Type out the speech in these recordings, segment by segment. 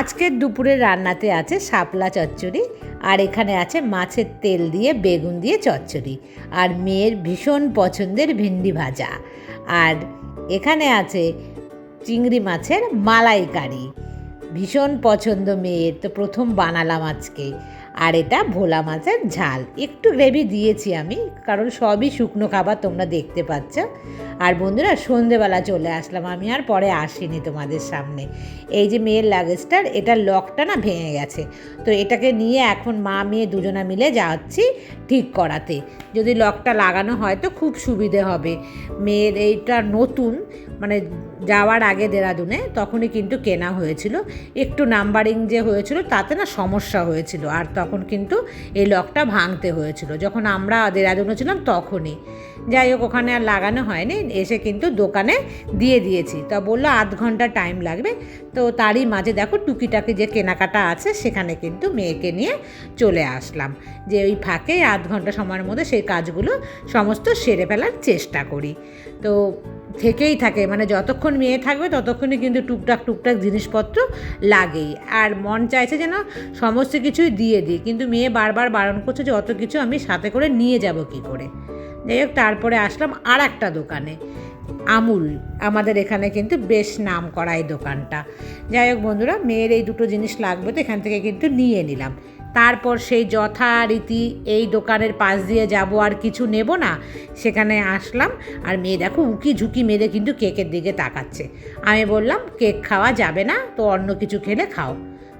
আজকের দুপুরের রান্নাতে আছে শাপলা চচ্চড়ি আর এখানে আছে মাছের তেল দিয়ে, বেগুন দিয়ে চচ্চড়ি। আর মেয়ের ভীষণ পছন্দের ভেন্ডি ভাজা। আর এখানে আছে চিংড়ি মাছের মালাইকারি। ভীষণ পছন্দ মেয়ের, তো প্রথম বানালাম আজকে। আর এটা ভোলা মাছের ঝাল। একটু গ্রেভি দিয়েছি আমি, কারণ সবই শুকনো খাবার তোমরা দেখতে পাচ্ছ। আর বন্ধুরা, সন্ধেবেলা চলে আসলাম, আমি আর পরে আসিনি তোমাদের সামনে। এই যে মেয়ের লাগেজটার এটার লকটা না ভেঙে গেছে। তো এটাকে নিয়ে এখন মা, মেয়ে দুজনা মিলে যাচ্ছি ঠিক করাতে। যদি লকটা লাগানো হয় তো খুব সুবিধে হবে। মেয়ের এইটা নতুন মানে যাওয়ার আগে দেরাদুনে, তখনই কিন্তু কেনা হয়েছিল। একটু নাম্বারিং যে হয়েছিল, তাতে না সমস্যা হয়েছিল। আর তখন কিন্তু এই লকটা ভাঙতে হয়েছিল। যখন আমরা দেরাদুনে ছিলাম তখনই। যাই হোক, ওখানে আর লাগানো হয়নি। এসে কিন্তু দোকানে দিয়ে দিয়েছি। তা বলল আধ ঘণ্টা টাইম লাগবে। তো তারই মাঝে দেখো টুকিটাকি যে কেনাকাটা আছে, সেখানে কিন্তু মেয়েকে নিয়ে চলে আসলাম। যে ওই ফাঁকে আধ ঘণ্টা সময়ের মধ্যে সেই কাজগুলো সমস্ত সেরে ফেলার চেষ্টা করি। তো থেকেই থাকে মানে যতক্ষণ মেয়ে থাকবে ততক্ষণই কিন্তু টুকটাক টুকটাক জিনিসপত্র লাগেই। আর মন চাইছে যেন সমস্ত কিছুই দিয়ে দিই, কিন্তু মেয়ে বারবার বারণ করছে যে অত কিছু আমি সাথে করে নিয়ে যাব কি করে? যাই হোক, তারপরে আসলাম আর একটা দোকানে, আমুল। আমাদের এখানে কিন্তু বেশ নাম করা এই দোকানটা। যাই হোক বন্ধুরা, মেয়ের এই দুটো জিনিস লাগবে তো এখান থেকে কিন্তু নিয়ে নিলাম। তারপর সেই যথারীতি এই দোকানের পাশ দিয়ে যাব আর কিছু নেব না। সেখানে আসলাম আর মেয়ে দেখো উকি ঝুঁকি মেরে কিন্তু কেকের দিকে তাকাচ্ছে। আমি বললাম, কেক খাওয়া যাবে না, তো অন্য কিছু খেলে খাও।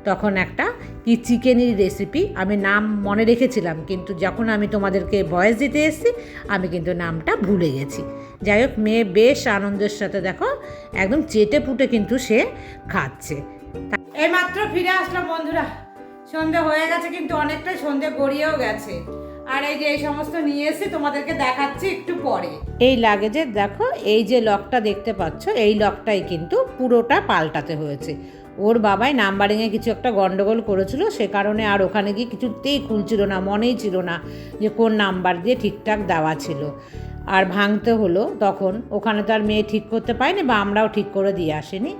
তখন একটা কি চিকেনের রেসিপি আমি নাম মনে রেখেছিলাম, কিন্তু যখন আমি তোমাদেরকে ভয়েস দিতে এসেছি, আমি কিন্তু নামটা ভুলে গেছি। যাই হোক, মেয়ে বেশ আনন্দের সাথে দেখো একদম চেটে পুটে কিন্তু সে খাচ্ছে। এইমাত্র ফিরে আসলো বন্ধুরা। সন্ধে হয়ে গেছে, কিন্তু অনেকটা সন্ধে গড়িয়েও গেছে। আর এই যে এই সমস্ত নিয়ে এসে তোমাদেরকে দেখাচ্ছি একটু পরে। এই লাগেজের দেখো, এই যে লকটা দেখতে পাচ্ছ, এই লকটাই কিন্তু পুরোটা পাল্টাতে হয়েছে। ওর বাবাই নাম্বারিংয়ে কিছু একটা গন্ডগোল করেছিল, সে কারণে আর ওখানে গিয়ে কিছুতেই খুলছিল না, মনেই ছিল না যে কোন নাম্বার দিয়ে ঠিকঠাক দেওয়া ছিল। আর ভাঙতে হলো, তখন ওখানে তো আর মেয়ে ঠিক করতে পারেনি বা আমরাও ঠিক করে দিয়ে আসিনি।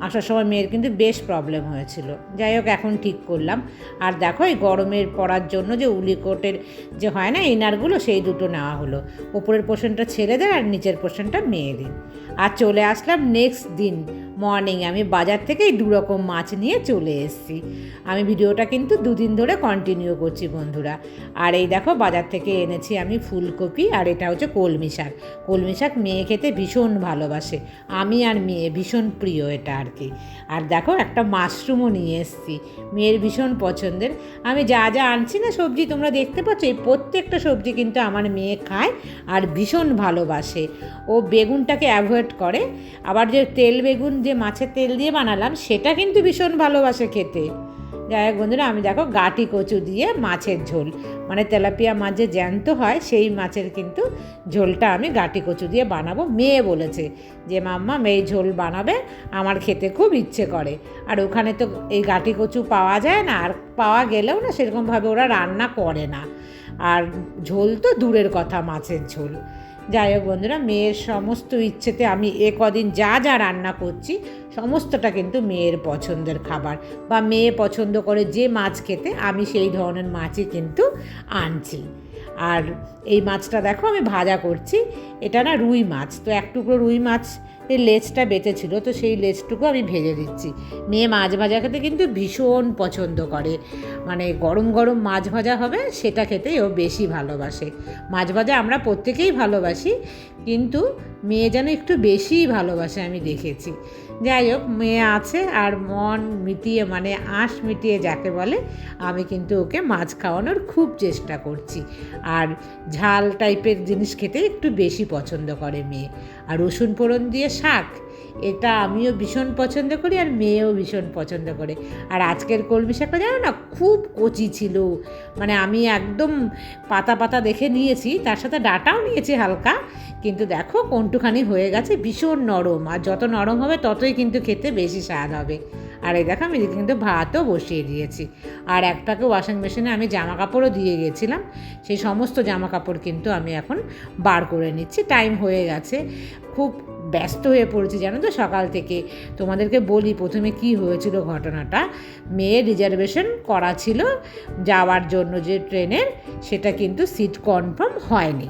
আসার সময় মেয়ের কিন্তু বেশ প্রবলেম হয়েছিল। যাই হোক, এখন ঠিক করলাম। আর দেখো, এই গরমের পড়ার জন্য যে উলিকোটের যে হয় না ইনারগুলো সেই দুটো নেওয়া হলো। ওপরের পোর্শনটা ছেড়ে আর নিচের পোর্শনটা মেয়েদের আর চলে আসলাম নেক্সট দিন মর্নিং আমি বাজার থেকে এই দুরকম মাছ নিয়ে চলে এসেছি। আমি ভিডিওটা কিন্তু দুদিন ধরে কন্টিনিউ করছি বন্ধুরা। আর এই দেখো, বাজার থেকে এনেছি আমি ফুলকপি, আর এটা হচ্ছে কলমি শাক। কলমি শাক মেয়ে খেতে ভীষণ ভালোবাসে। আমি আর মেয়ে ভীষণ প্রিয় এটা আর কি। আর দেখো একটা মাশরুমও নিয়ে এসেছি। মেয়ের ভীষণ পছন্দের। আমি যা যা আনছি না সবজি তোমরা দেখতে পাচ্ছ, এই প্রত্যেকটা সবজি কিন্তু আমার মেয়ে খায় আর ভীষণ ভালোবাসে। ও বেগুনটাকে অ্যাভয়েড করে। আবার যে তেল বেগুন যে মাছের তেল দিয়ে বানালাম, সেটা কিন্তু ভীষণ ভালোবাসে খেতে। যাই হোক বন্ধুরা, আমি দেখো গাটি কচু দিয়ে মাছের ঝোল। মানে তেলাপিয়া মাছ যে জ্যান্ত হয়, সেই মাছের কিন্তু ঝোলটা আমি গাটি কচু দিয়ে বানাবো। মেয়ে বলেছে যে, মাম্মা, মেয়ে ঝোল বানাবে, আমার খেতে খুব ইচ্ছে করে। আর ওখানে তো এই গাটি কচু পাওয়া যায় না, আর পাওয়া গেলেও না সেরকমভাবে ওরা রান্না করে না। আর ঝোল তো দূরের কথা, মাছের ঝোল। যাই হোক বন্ধুরা, মেয়ের সমস্ত ইচ্ছেতে আমি এ কদিন যা যা রান্না করছি, সমস্তটা কিন্তু মেয়ের পছন্দের খাবার বা মেয়ে পছন্দ করে যে মাছ খেতে, আমি সেই ধরনের মাছই কিন্তু আনছি। আর এই মাছটা দেখো আমি ভাজা করছি। এটা না রুই মাছ, তো এক টুকরো রুই মাছ এর লেজটা বেঁচে ছিল, তো সেই লেজটুকু আমি ভেজে দিচ্ছি। মেয়ে মাছ ভাজা খেতে কিন্তু ভীষণ পছন্দ করে। মানে গরম গরম মাছ ভাজা হবে, সেটা খেতেই ও বেশি ভালোবাসে। মাছ ভাজা আমরা প্রত্যেকেই ভালোবাসি, কিন্তু মেয়ে যেন একটু বেশিই ভালোবাসে আমি দেখেছি। যাই হোক, মেয়ে আছে আর মন মিটিয়ে মানে আঁশ মিটিয়ে যাকে বলে, আমি কিন্তু ওকে মাছ খাওয়ানোর খুব চেষ্টা করছি। আর ঝাল টাইপের জিনিস খেতে একটু বেশি পছন্দ করে মেয়ে। আর রসুন ফোড়ন দিয়ে শাক, এটা আমিও ভীষণ পছন্দ করি আর মেয়েও ভীষণ পছন্দ করে। আর আজকের কলমি শাকটা জানো না, খুব কচি ছিল। মানে আমি একদম পাতা পাতা দেখে নিয়েছি, তার সাথে ডাটাও নিয়েছি হালকা কিন্তু দেখো কোনটুখানি হয়ে গেছে, ভীষণ নরম। আর যত নরম হবে, ততই কিন্তু খেতে বেশি স্বাদ হবে। আর এই দেখো, আমি কিন্তু ভাতও বসিয়ে দিয়েছি। আর একটাকে ওয়াশিং মেশিনে আমি জামা কাপড়ও দিয়ে গেছিলাম। সেই সমস্ত জামা কাপড় কিন্তু আমি এখন বার করে নিচ্ছি। টাইম হয়ে গেছে। খুব ব্যস্ত হয়ে পড়েছি, জানো তো, সকাল থেকে। তোমাদেরকে বলি, প্রথমে কি হয়েছিল ঘটনাটা? মেয়ে রিজার্ভেশন করা ছিল যাওয়ার জন্য যে ট্রেনের, সেটা কিন্তু সিট কনফার্ম হয়নি।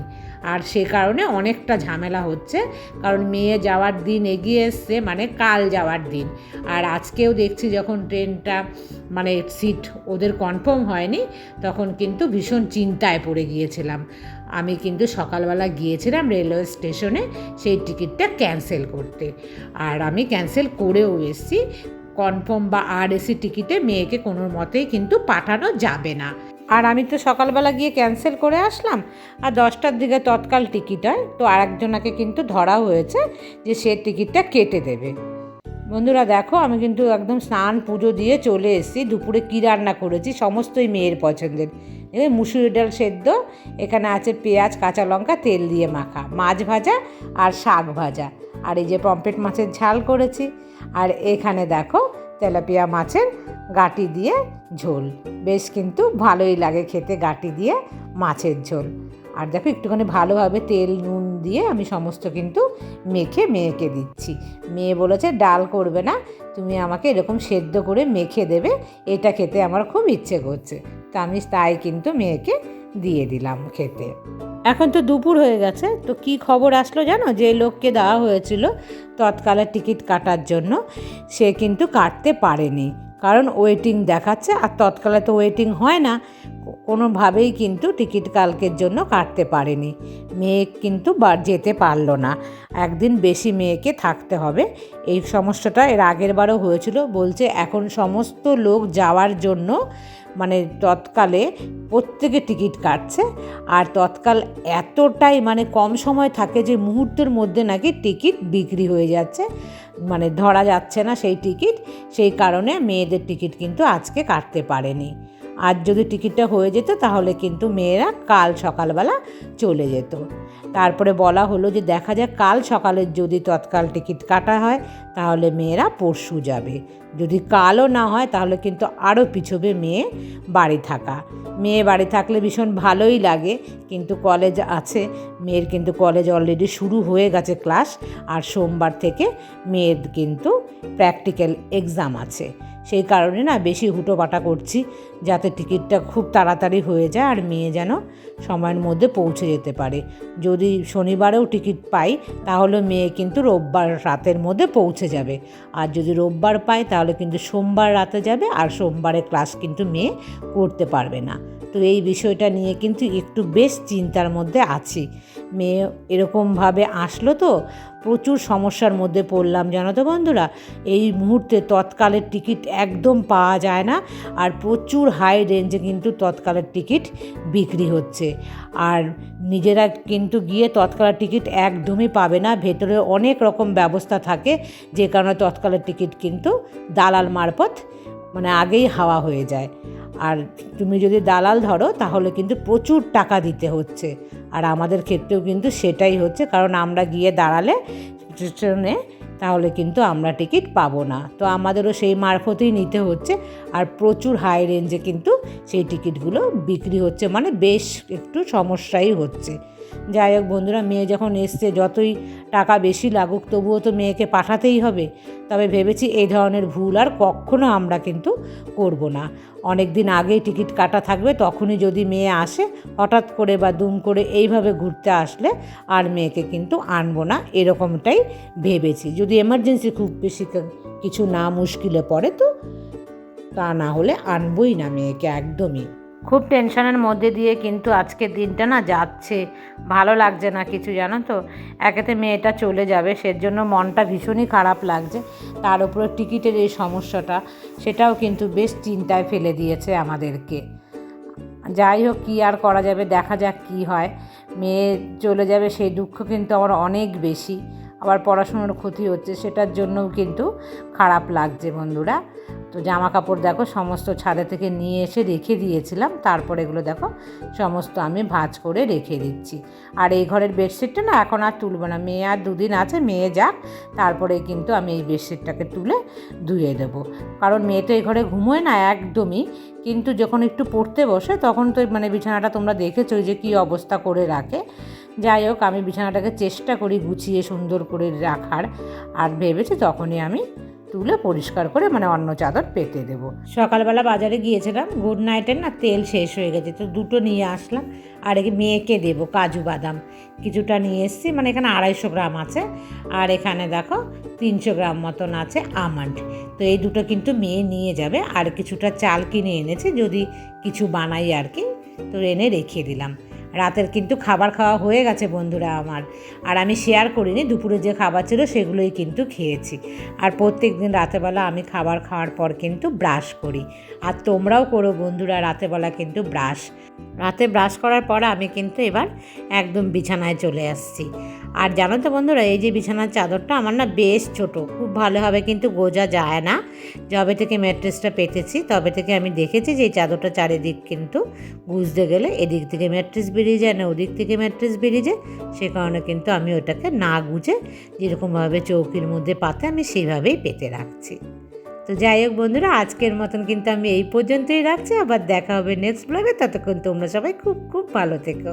আর সে কারণে অনেকটা ঝামেলা হচ্ছে, কারণ মেয়ে যাওয়ার দিন এগিয়ে এসছে মানে কাল যাওয়ার দিন। আর আজকেও দেখছি যখন ট্রেনটা মানে সিট ওদের কনফার্ম হয়নি, তখন কিন্তু ভীষণ চিন্তায় পড়ে গিয়েছিলাম। আমি কিন্তু সকালবেলা গিয়েছিলাম রেলওয়ে স্টেশনে, সেই টিকিটটা ক্যান্সেল করতে। আর আমি ক্যান্সেল করেও এসেছি, কনফার্ম বা আর এসি টিকিটে মেয়েকে কোনো মতেই কিন্তু পাঠানো যাবে না। আর আমি তো সকালবেলা গিয়ে ক্যান্সেল করে আসলাম, আর দশটার দিকে তৎকাল টিকিট হয়, তো আরেকজনাকে কিন্তু ধরা হয়েছে যে সে টিকিটটা কেটে দেবে। বন্ধুরা দেখো, আমি কিন্তু একদম স্নান পুজো দিয়ে চলে এসেছি, দুপুরে কী রান্না করেছি, সমস্তই মেয়ের পছন্দের। এই মুসুরি ডাল সেদ্ধ, এখানে আছে পেঁয়াজ, কাঁচা লঙ্কা, তেল দিয়ে মাখা, মাছ ভাজা আর শাক ভাজা। আর এই যে পম্পেট মাছের ঝাল করেছি, আর এখানে দেখো তেলাপিয়া মাছের গাটি দিয়ে ঝোল। বেশ কিন্তু ভালোই লাগে খেতে গাটি দিয়ে মাছের ঝোল। আর দেখো একটুখানি ভালোভাবে তেল, নুন দিয়ে আমি সমস্ত কিন্তু মেখে মেয়েকে দিচ্ছি। মেয়ে বলেছে, ডাল করবে না, তুমি আমাকে এরকম সেদ্ধ করে মেখে দেবে, এটা খেতে আমার খুব ইচ্ছে করছে। তো আমি, তাই কিন্তু মেয়েকে দিয়ে দিলাম খেতে। এখন তো দুপুর হয়ে গেছে, তো কি খবর আসলো জানো? যে লোককে দেওয়া হয়েছিল তৎকালে টিকিট কাটার জন্য, সে কিন্তু কাটতে পারেনি। কারণ ওয়েটিং দেখাচ্ছে, আর তৎকালে তো ওয়েটিং হয় না। কোনোভাবেই কিন্তু টিকিট কালকের জন্য কাটতে পারেনি। মেয়ে কিন্তু যেতে পারল না। একদিন বেশি মেয়েকে থাকতে হবে। এই সমস্যাটা এর আগের বারও হয়েছিল। বলছে, এখন সমস্ত লোক যাওয়ার জন্য মানে তৎকালে প্রত্যেকে টিকিট কাটছে। আর তৎকাল এতটাই মানে কম সময় থাকে যে মুহূর্তের মধ্যে নাকি টিকিট বিক্রি হয়ে যাচ্ছে। মানে ধরা যাচ্ছে না সেই টিকিট। সেই কারণে মেয়েদের টিকিট কিন্তু আজকে কাটতে পারেনি। আর যদি টিকিটটা হয়ে যেত, তাহলে কিন্তু মেয়েরা কাল সকালবেলা চলে যেত। তারপরে বলা হলো যে, দেখা যাক কাল সকালের যদি তৎকাল টিকিট কাটা হয়, তাহলে মেয়েরা পরশু যাবে। যদি কালও না হয়, তাহলে কিন্তু আরও পিছবে মেয়ে বাড়ি থাকা। মেয়ে বাড়ি থাকলে ভীষণ ভালোই লাগে, কিন্তু কলেজ আছে, মেয়ের কিন্তু কলেজ অলরেডি শুরু হয়ে গেছে ক্লাস আর সোমবার থেকে মেয়ের কিন্তু প্র্যাকটিক্যাল এক্সাম আছে। সেই কারণে না বেশি হুটোপাটা করছি, যাতে টিকিটটা খুব তাড়াতাড়ি হয়ে যায় আর মেয়ে যেন সময়ের মধ্যে পৌঁছে যেতে পারে। যদি শনিবারেও টিকিট পাই, তাহলে মেয়ে কিন্তু রোববার রাতের মধ্যে পৌঁছে যাবে। আর যদি রোববার পাই, তাহলে কিন্তু সোমবার রাতে যাবে, আর সোমবারে ক্লাস কিন্তু মেয়ে করতে পারবে না। তো এই বিষয়টা নিয়ে কিন্তু একটু বেশ চিন্তার মধ্যে আছি। মেয়ে এরকমভাবে আসলো তো, প্রচুর সমস্যার মধ্যে পড়লাম। জানো তো বন্ধুরা, এই মুহূর্তে তৎকালের টিকিট একদম পাওয়া যায় না আর প্রচুর হাই রেঞ্জে কিন্তু তৎকালের টিকিট বিক্রি হচ্ছে। আর নিজেরা কিন্তু গিয়ে তৎকালের টিকিট একদমই পাবে না। ভেতরে অনেক রকম ব্যবস্থা থাকে, যে কারণে তৎকালের টিকিট কিন্তু দালাল মারফত মানে আগেই হাওয়া হয়ে যায়। আর তুমি যদি দালাল ধরো, তাহলে কিন্তু প্রচুর টাকা দিতে হচ্ছে। আর আমাদের ক্ষেত্রেও কিন্তু সেটাই হচ্ছে, কারণ আমরা গিয়ে দাঁড়ালে স্টেশনে তাহলে কিন্তু আমরা টিকিট পাবো না। তো আমাদেরও সেই মারফতেই নিতে হচ্ছে। আর প্রচুর হাই রেঞ্জে কিন্তু সেই টিকিটগুলো বিক্রি হচ্ছে। মানে বেশ একটু সমস্যাই হচ্ছে। যাই হোক বন্ধুরা, মেয়ে যখন এসছে, যতই টাকা বেশি লাগুক, তবুও তো মেয়েকে পাঠাতেই হবে। তবে ভেবেছি এই ধরনের ভুল আর কখনো আমরা কিন্তু করব না। অনেক দিন আগেই টিকিট কাটা থাকবে, তখনই যদি মেয়ে আসে, হঠাৎ করে বা দুম করে এইভাবে ঘুরতে আসলে আর মেয়েকে কিন্তু আনব না, এরকমটাই ভেবেছি। যদি এমার্জেন্সি খুব বেশি কিছু না মুশকিলে পড়ে তো তা না হলে আনবই না মেয়েকে একদমই। খুব টেনশনের মধ্যে দিয়ে কিন্তু আজকের দিনটা না যাচ্ছে। ভালো লাগছে না কিছু, জানো তো? একেতে মেয়েটা চলে যাবে, সেজন্য মনটা ভীষণই খারাপ লাগছে। তার উপরে টিকিটের এই সমস্যাটা, সেটাও কিন্তু বেশ চিন্তায় ফেলে দিয়েছে আমাদেরকে। যাই হোক, কী আর করা যাবে, দেখা যাক কী হয়। মেয়ে চলে যাবে, সেই দুঃখ কিন্তু আমার অনেক বেশি। আবার পড়াশুনোর ক্ষতি হচ্ছে, সেটার জন্যও কিন্তু খারাপ লাগছে বন্ধুরা। তো জামা কাপড় দেখো সমস্ত ছাদে থেকে নিয়ে এসে রেখে দিয়েছিলাম, তারপর এগুলো দেখো সমস্ত আমি ভাজ করে রেখে দিচ্ছি। আর এই ঘরের বেডশিটটা না এখন আর তুলবো না, মেয়ে আর দুদিন আছে, মেয়ে যাক, তারপরে কিন্তু আমি এই বেডশিটটাকে তুলে ধুয়ে দেবো। কারণ মেয়ে তো এই ঘরে ঘুমোয় না একদমই, কিন্তু যখন একটু পড়তে বসে তখন তো মানে বিছানাটা তোমরা দেখেছ যে কী অবস্থা করে রাখে। যাই হোক, আমি বিছানাটাকে চেষ্টা করি গুছিয়ে সুন্দর করে রাখার। আর ভেবেছি তখনই আমি তুলে পরিষ্কার করে মানে অন্য চাদর পেতে দেবো। সকালবেলা বাজারে গিয়েছিলাম গুড নাইটের না তেল শেষ হয়ে গেছে, তো দুটো নিয়ে আসলাম। আর একে মেয়েকে দেবো, কাজু বাদাম। কিছুটা নিয়ে এসেছি মানে এখানে আড়াইশো গ্রাম আছে। আর এখানে দেখো, তিনশো গ্রাম মতন আছে আমন্ড। তো এই দুটো কিন্তু মেয়ে নিয়ে যাবে। আর কিছুটা চাল কিনে এনেছে, যদি কিছু বানাই আর কি, তো এনে রেখে দিলাম। রাতের কিন্তু খাবার খাওয়া হয়ে গেছে বন্ধুরা আমার। আর আমি শেয়ার করিনি, দুপুরে যে খাবার ছিল সেগুলোই কিন্তু খেয়েছি। আর প্রত্যেক দিন রাতেবেলা আমি খাবার খাওয়ার পর কিন্তু ব্রাশ করি। আর তোমরাও করো বন্ধুরা, রাতেবেলা কিন্তু ব্রাশ রাতে ব্রাশ করার পর আমি কিন্তু এবার একদম বিছানায় চলে আসছি। আর জানো তো বন্ধুরা, এই যে বিছানার চাদরটা আমার না বেশ ছোট, খুব ভালোভাবে কিন্তু গোজা যায় না। যবে থেকে ম্যাট্রেসটা পেতেছি, তবে থেকে আমি দেখেছি যে এই চাদরটা চারিদিক কিন্তু গুজতে গেলে এদিক থেকে ম্যাট্রেস বেরিয়ে যায় না, ওদিক থেকে ম্যাট্রেস বেরিয়ে যায়, সে কারণে কিন্তু আমি ওটাকে না গুজে যেরকমভাবে চৌকির মধ্যে পাতে আমি সেইভাবেই পেতে রাখছি। তো যাই হোক বন্ধুরা, আজকের মতন কিন্তু আমি এই পর্যন্তই রাখছি, আবার দেখা হবে নেক্সট ব্লগে ততক্ষণ তোমরা সবাই খুব খুব ভালো থেকো।